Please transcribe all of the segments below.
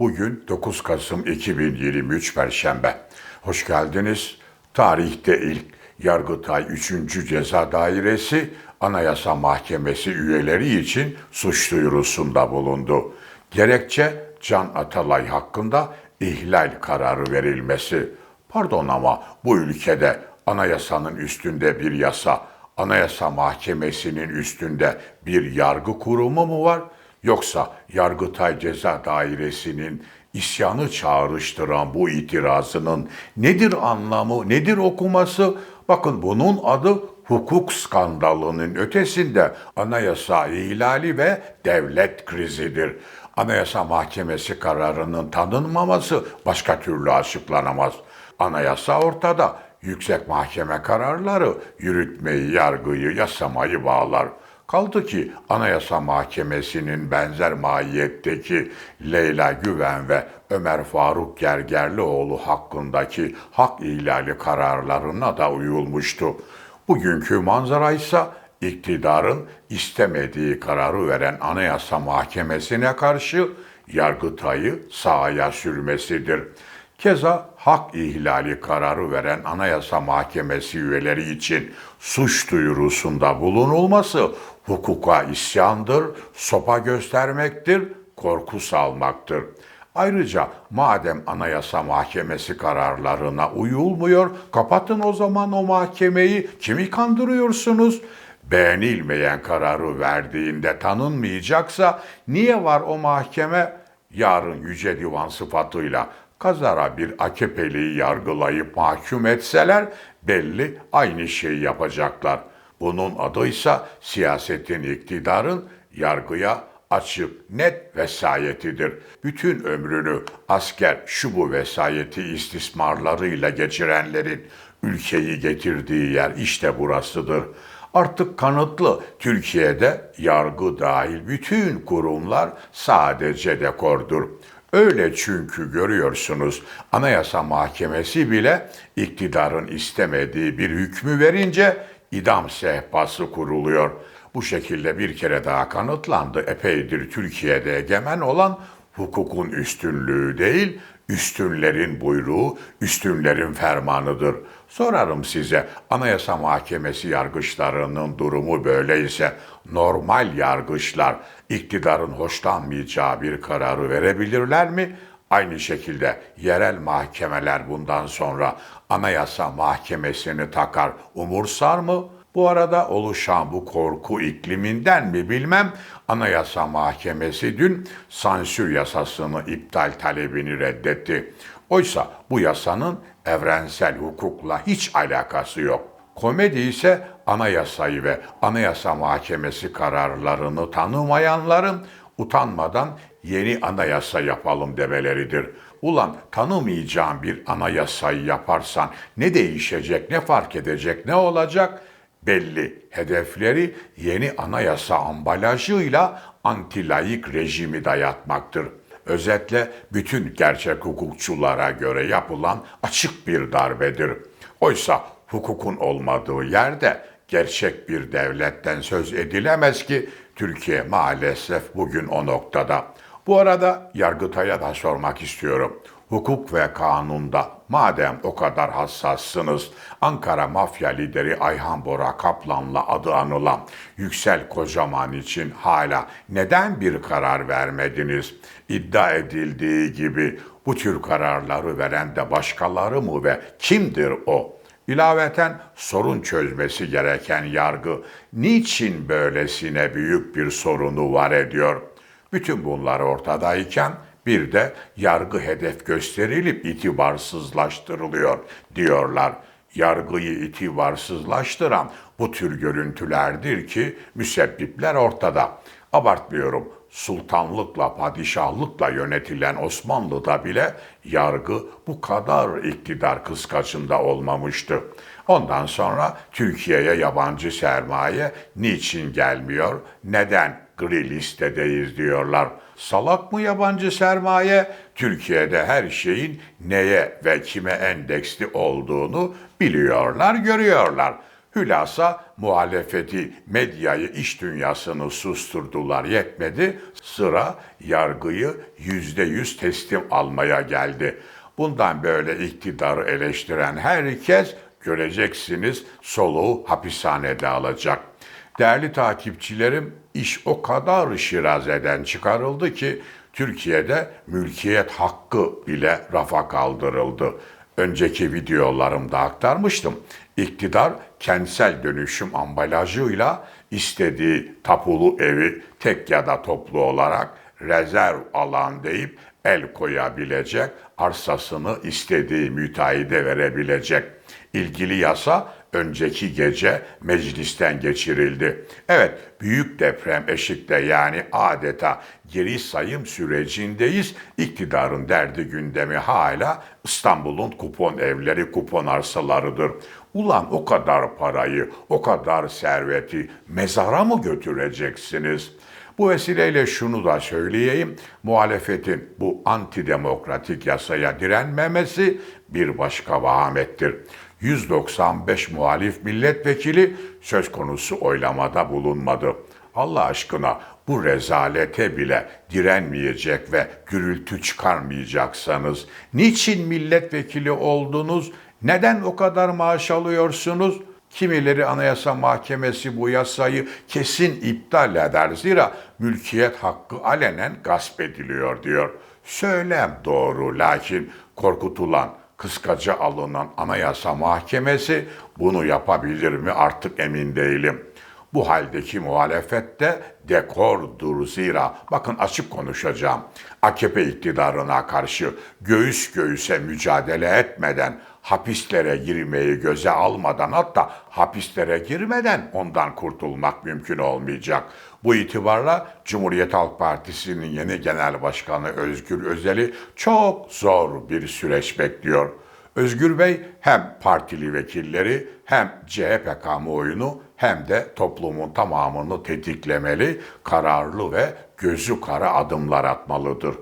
Bugün 9 Kasım 2023 Perşembe. Hoş geldiniz. Tarihte ilk Yargıtay 3. Ceza Dairesi Anayasa Mahkemesi üyeleri için suç duyurusunda bulundu. Gerekçe Can Atalay hakkında ihlal kararı verilmesi. Pardon ama bu ülkede anayasanın üstünde bir yasa, Anayasa Mahkemesi'nin üstünde bir yargı kurumu mu var? Yoksa Yargıtay Ceza Dairesi'nin isyanı çağrıştıran bu itirazının nedir anlamı, nedir okuması? Bakın bunun adı hukuk skandalının ötesinde anayasa ihlali ve devlet krizidir. Anayasa Mahkemesi kararının tanınmaması başka türlü açıklanamaz. Anayasa ortada. Yüksek mahkeme kararları yürütmeyi, yargıyı, yasamayı bağlar. Kaldı ki Anayasa Mahkemesi'nin benzer mahiyetteki Leyla Güven ve Ömer Faruk Gergerlioğlu hakkındaki hak ihlali kararlarına da uyulmuştu. Bugünkü manzara ise iktidarın istemediği kararı veren Anayasa Mahkemesi'ne karşı Yargıtay'ı sahaya sürmesidir. Keza hak ihlali kararı veren Anayasa Mahkemesi üyeleri için suç duyurusunda bulunulması hukuka isyandır, sopa göstermektir, korku salmaktır. Ayrıca madem Anayasa Mahkemesi kararlarına uyulmuyor, kapatın o zaman o mahkemeyi. Kimi kandırıyorsunuz? Beğenilmeyen kararı verdiğinde tanınmayacaksa niye var o mahkeme? Yarın Yüce Divan sıfatıyla kazara bir AKP'liyi yargılayıp mahkum etseler belli aynı şeyi yapacaklar. Bunun adıysa siyasetin iktidarın yargıya açık, net vesayetidir. Bütün ömrünü asker şu bu vesayeti istismarlarıyla geçirenlerin ülkeyi getirdiği yer işte burasıdır. Artık kanıtlı Türkiye'de yargı dahil bütün kurumlar sadece dekordur. Öyle çünkü görüyorsunuz Anayasa Mahkemesi bile iktidarın istemediği bir hükmü verince idam sehpası kuruluyor. Bu şekilde bir kere daha kanıtlandı. Epeydir Türkiye'de egemen olan hukukun üstünlüğü değil, üstünlerin buyruğu, üstünlerin fermanıdır. Sorarım size, Anayasa Mahkemesi yargıçlarının durumu böyleyse, normal yargıçlar iktidarın hoşlanmayacağı bir kararı verebilirler mi? Aynı şekilde yerel mahkemeler bundan sonra Anayasa Mahkemesi'ni takar, umursar mı? Bu arada oluşan bu korku ikliminden mi bilmem Anayasa Mahkemesi dün sansür yasasını iptal talebini reddetti. Oysa bu yasanın evrensel hukukla hiç alakası yok. Komedi ise anayasayı ve anayasa mahkemesi kararlarını tanımayanların utanmadan yeni anayasa yapalım demeleridir. Ulan tanımayacağın bir anayasayı yaparsan ne değişecek, ne fark edecek, ne olacak? belli hedefleri yeni anayasa ambalajıyla antilayık rejimi dayatmaktır. Özetle bütün gerçek hukukçulara göre yapılan açık bir darbedir. Oysa hukukun olmadığı yerde gerçek bir devletten söz edilemez ki Türkiye maalesef bugün o noktada. Bu arada Yargıtay'a da sormak istiyorum hukuk ve kanunda madem o kadar hassassınız Ankara mafya lideri Ayhan Bora Kaplan'la adı anılan Yüksel Kocaman için hala neden bir karar vermediniz? İddia edildiği gibi bu tür kararları veren de başkaları mı ve kimdir o? İlaveten sorun çözmesi gereken yargı niçin böylesine büyük bir sorunu var ediyor? Bütün bunlar ortadayken bir de yargı hedef gösterilip itibarsızlaştırılıyor diyorlar. Yargıyı itibarsızlaştıran bu tür görüntülerdir ki müsebbipler ortada. Abartmıyorum. Sultanlıkla, padişahlıkla yönetilen Osmanlı'da bile yargı bu kadar iktidar kıskacında olmamıştı. Ondan sonra Türkiye'ye yabancı sermaye niçin gelmiyor, neden gri listedeyiz diyorlar. Salak mı yabancı sermaye? Türkiye'de her şeyin neye ve kime endeksli olduğunu biliyorlar, görüyorlar. Hülasa muhalefeti, medyayı, iş dünyasını susturdular yetmedi. Sıra yargıyı yüzde yüz teslim almaya geldi. Bundan böyle iktidarı eleştiren herkes göreceksiniz soluğu hapishanede alacak. Değerli takipçilerim, iş o kadar şirazeden çıkarıldı ki Türkiye'de mülkiyet hakkı bile rafa kaldırıldı. Önceki videolarımda aktarmıştım. İktidar kentsel dönüşüm ambalajıyla istediği tapulu evi tek ya da toplu olarak rezerv alan deyip el koyabilecek, arsasını istediği müteahhide verebilecek. İlgili yasa önceki gece meclisten geçirildi. Evet, büyük deprem eşikte yani adeta geri sayım sürecindeyiz. İktidarın derdi gündemi hala İstanbul'un kupon evleri, kupon arsalarıdır. Ulan o kadar parayı, o kadar serveti mezara mı götüreceksiniz? Bu vesileyle şunu da söyleyeyim. Muhalefetin bu antidemokratik yasaya direnmemesi bir başka vahamettir. 195 muhalif milletvekili söz konusu oylamada bulunmadı. Allah aşkına bu rezalete bile direnmeyecek ve gürültü çıkarmayacaksanız niçin milletvekili oldunuz? Neden o kadar maaş alıyorsunuz? Kimileri Anayasa Mahkemesi bu yasayı kesin iptal eder. Zira mülkiyet hakkı alenen gasp ediliyor diyor. Söylem doğru lakin korkutulan, kıskaca alınan Anayasa Mahkemesi bunu yapabilir mi artık emin değilim. Bu haldeki muhalefette dekordur zira. Bakın açık konuşacağım. AKP iktidarına karşı göğüs göğüse mücadele etmeden, hapislere girmeyi göze almadan hatta hapislere girmeden ondan kurtulmak mümkün olmayacak. Bu itibarla Cumhuriyet Halk Partisi'nin yeni genel başkanı Özgür Özel'i çok zor bir süreç bekliyor. Özgür Bey hem partili vekilleri hem CHP kamuoyunu hem de toplumun tamamını tetiklemeli, kararlı ve gözü kara adımlar atmalıdır.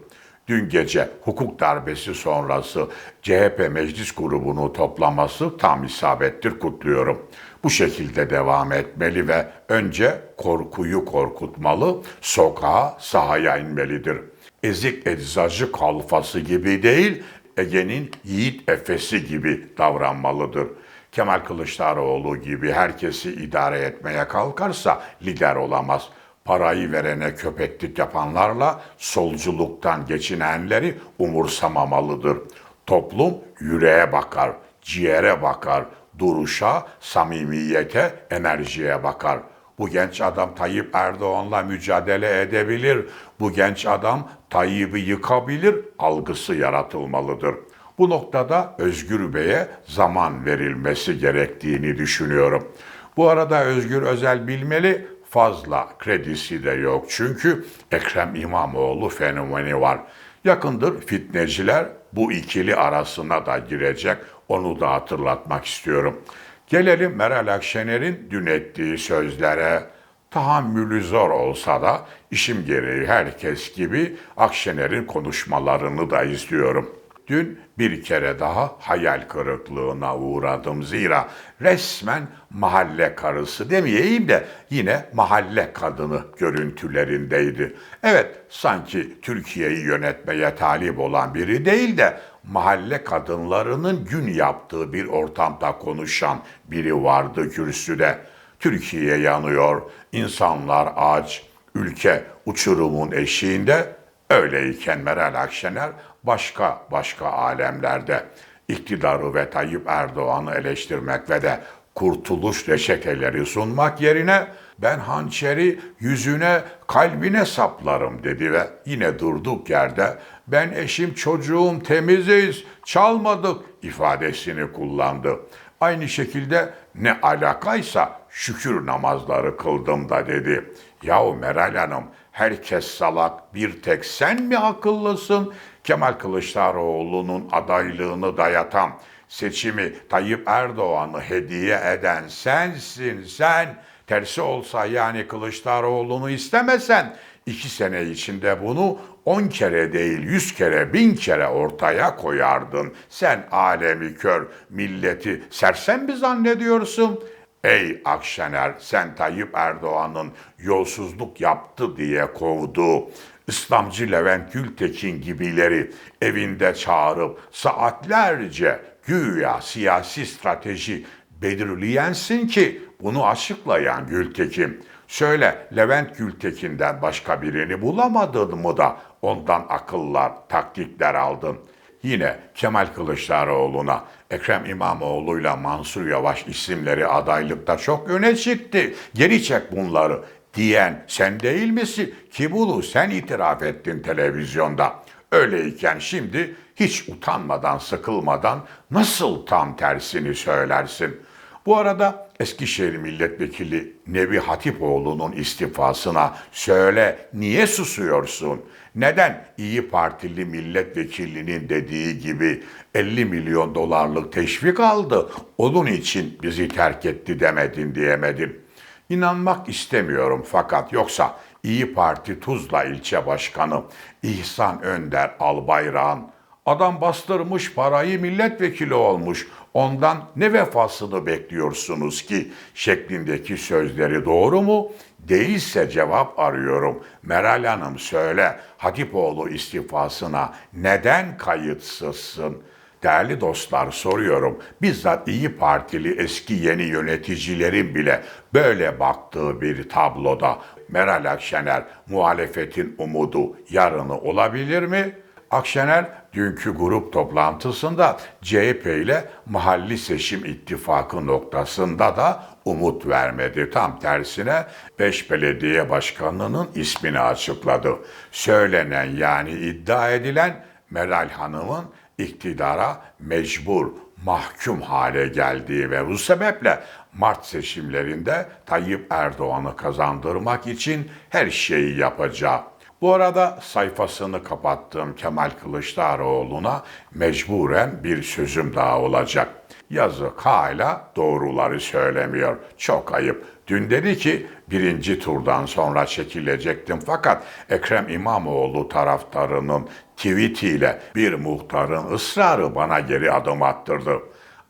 Dün gece hukuk darbesi sonrası CHP meclis grubunu toplaması tam isabettir kutluyorum. Bu şekilde devam etmeli ve önce korkuyu korkutmalı, sokağa, sahaya inmelidir. Ezik eczacı kalfası gibi değil, Ege'nin yiğit efesi gibi davranmalıdır. Kemal Kılıçdaroğlu gibi herkesi idare etmeye kalkarsa lider olamaz. Parayı verene köpeklik yapanlarla solculuktan geçinenleri umursamamalıdır. Toplum yüreğe bakar, ciğere bakar, duruşa, samimiyete, enerjiye bakar. Bu genç adam Tayyip Erdoğan'la mücadele edebilir. Bu genç adam Tayyip'i yıkabilir algısı yaratılmalıdır. Bu noktada Özgür Bey'e zaman verilmesi gerektiğini düşünüyorum. Bu arada Özgür Özel bilmeli fazla kredisi de yok çünkü Ekrem İmamoğlu fenomeni var. Yakındır fitneciler bu ikili arasına da girecek onu da hatırlatmak istiyorum. Gelelim Meral Akşener'in dün ettiği sözlere. Tahammülü zor olsa da işim gereği herkes gibi Akşener'in konuşmalarını da izliyorum. Dün bir kere daha hayal kırıklığına uğradım zira resmen mahalle karısı demeyeyim de yine mahalle kadını görüntülerindeydi. Evet sanki Türkiye'yi yönetmeye talip olan biri değil de mahalle kadınlarının gün yaptığı bir ortamda konuşan biri vardı kürsüde. Türkiye yanıyor, insanlar aç, ülke uçurumun eşiğinde. Öyleyken Meral Akşener başka başka alemlerde iktidarı ve Tayyip Erdoğan'ı eleştirmek ve de kurtuluş reçeteleri sunmak yerine ben hançeri yüzüne, kalbine saplarım dedi ve yine durduk yerde ben eşim çocuğum temiziz, çalmadık ifadesini kullandı. Aynı şekilde ne alakaysa şükür namazları kıldım da dedi. Yahu Meral Hanım herkes salak bir tek sen mi akıllısın? Kemal Kılıçdaroğlu'nun adaylığını dayatan, seçimi Tayyip Erdoğan'ı hediye eden sensin sen. Tersi olsa yani Kılıçdaroğlu'nu istemesen iki sene içinde bunu on kere değil yüz kere bin kere ortaya koyardın. Sen alemi kör milleti sersem mi zannediyorsun? Ey Akşener sen Tayyip Erdoğan'ın yolsuzluk yaptı diye kovdu. İslamcı Levent Gültekin gibileri evinde çağırıp saatlerce güya siyasi strateji belirleyensin ki bunu açıklayan Gültekin. Söyle Levent Gültekin'den başka birini bulamadın mı da ondan akıllar, taktikler aldın. Yine Kemal Kılıçdaroğlu'na Ekrem İmamoğlu'yla Mansur Yavaş isimleri adaylıkta çok öne çıktı. Geri çek bunları diyen sen değil misin? Ki bunu sen itiraf ettin televizyonda. Öyleyken şimdi hiç utanmadan, sıkılmadan nasıl tam tersini söylersin? Bu arada Eskişehir Milletvekili Nevi Hatipoğlu'nun istifasına söyle niye susuyorsun? Neden İyi Partili milletvekilinin dediği gibi 50 milyon dolarlık teşvik aldı, onun için bizi terk etti demedin diyemedin. İnanmak istemiyorum fakat yoksa İyi Parti Tuzla ilçe başkanı İhsan Önder Albayrak'ın Adam bastırmış parayı milletvekili olmuş. Ondan ne vefasını bekliyorsunuz ki? Şeklindeki sözleri doğru mu? Değilse cevap arıyorum. Meral Hanım söyle Hatipoğlu istifasına neden kayıtsızsın? Değerli dostlar soruyorum. Bizzat İyi Partili eski yeni yöneticilerin bile böyle baktığı bir tabloda Meral Akşener muhalefetin umudu yarını olabilir mi? Akşener dünkü grup toplantısında CHP ile mahalli seçim ittifakı noktasında da umut vermedi. Tam tersine 5 belediye başkanının ismini açıkladı. Söylenen yani iddia edilen Meral Hanım'ın iktidara mecbur, mahkum hale geldiği ve bu sebeple Mart seçimlerinde Tayyip Erdoğan'ı kazandırmak için her şeyi yapacağı bu arada sayfasını kapattığım Kemal Kılıçdaroğlu'na mecburen bir sözüm daha olacak. Yazık hala doğruları söylemiyor. Çok ayıp. Dün dedi ki birinci turdan sonra çekilecektim fakat Ekrem İmamoğlu taraftarının tweetiyle bir muhtarın ısrarı bana geri adım attırdı.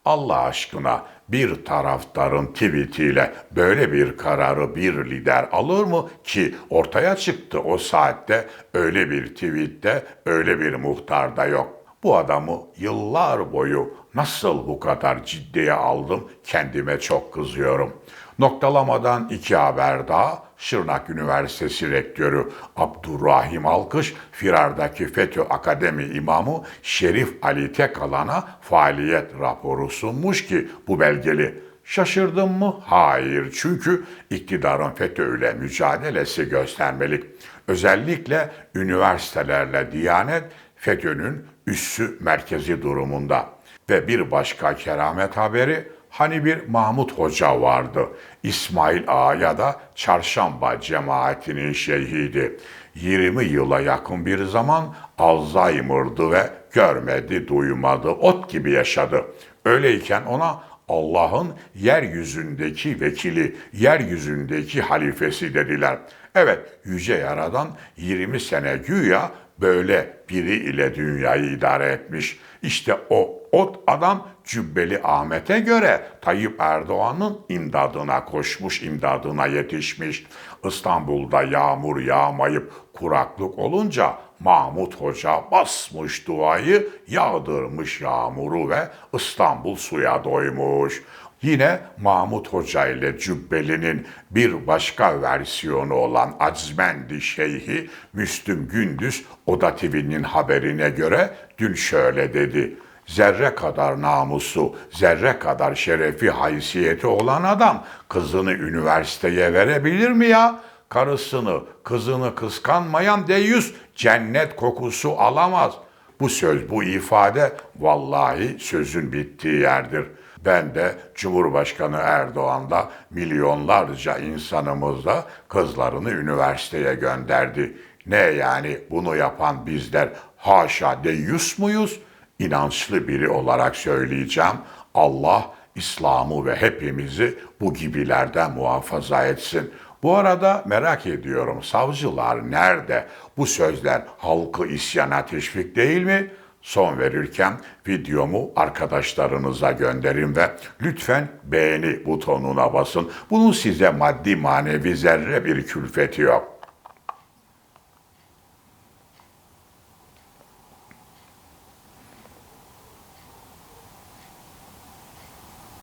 Allah aşkına bir taraftarın tweetiyle böyle bir kararı bir lider alır mı ki ortaya çıktı o saatte öyle bir tweette öyle bir muhtarda yok. Bu adamı yıllar boyu nasıl bu kadar ciddiye aldım kendime çok kızıyorum. Noktalamadan iki haber daha. Şırnak Üniversitesi Rektörü Abdurrahim Alkış, Firar'daki FETÖ Akademi imamı Şerif Ali Tekalan'a faaliyet raporu sunmuş ki bu belgeli. Şaşırdım mı? Hayır. Çünkü iktidarın FETÖ ile mücadelesi göstermelik. Özellikle üniversitelerle Diyanet FETÖ'nün üssü merkezi durumunda. Ve bir başka keramet haberi Hani bir Mahmut Hoca vardı. İsmail Ağa'ya da çarşamba cemaatinin şeyhiydi. 20 yıla yakın bir zaman Alzheimer'dı ve görmedi, duymadı, ot gibi yaşadı. Öyleyken ona Allah'ın yeryüzündeki vekili, yeryüzündeki halifesi dediler. Evet, Yüce Yaradan 20 sene güya böyle biri ile dünyayı idare etmiş. İşte o ot adam Cübbeli Ahmet'e göre Tayyip Erdoğan'ın imdadına koşmuş, imdadına yetişmiş. İstanbul'da yağmur yağmayıp kuraklık olunca Mahmut Hoca basmış duayı, yağdırmış yağmuru ve İstanbul suya doymuş. Yine Mahmut Hoca ile Cübbeli'nin bir başka versiyonu olan Acmendi Şeyhi Müslüm Gündüz Oda TV'nin haberine göre dün şöyle dedi. Zerre kadar namusu, zerre kadar şerefi, haysiyeti olan adam kızını üniversiteye verebilir mi ya? Karısını, kızını kıskanmayan deyyus cennet kokusu alamaz. Bu söz, bu ifade vallahi sözün bittiği yerdir. Ben de Cumhurbaşkanı Erdoğan'da milyonlarca insanımız da kızlarını üniversiteye gönderdi. Ne yani bunu yapan bizler haşa deyyus muyuz? İnançlı biri olarak söyleyeceğim. Allah İslam'ı ve hepimizi bu gibilerden muhafaza etsin. Bu arada merak ediyorum savcılar nerede? Bu sözler halkı isyana teşvik değil mi? Son verirken videomu arkadaşlarınıza gönderin ve lütfen beğeni butonuna basın. Bunun size maddi manevi zerre bir külfeti yok.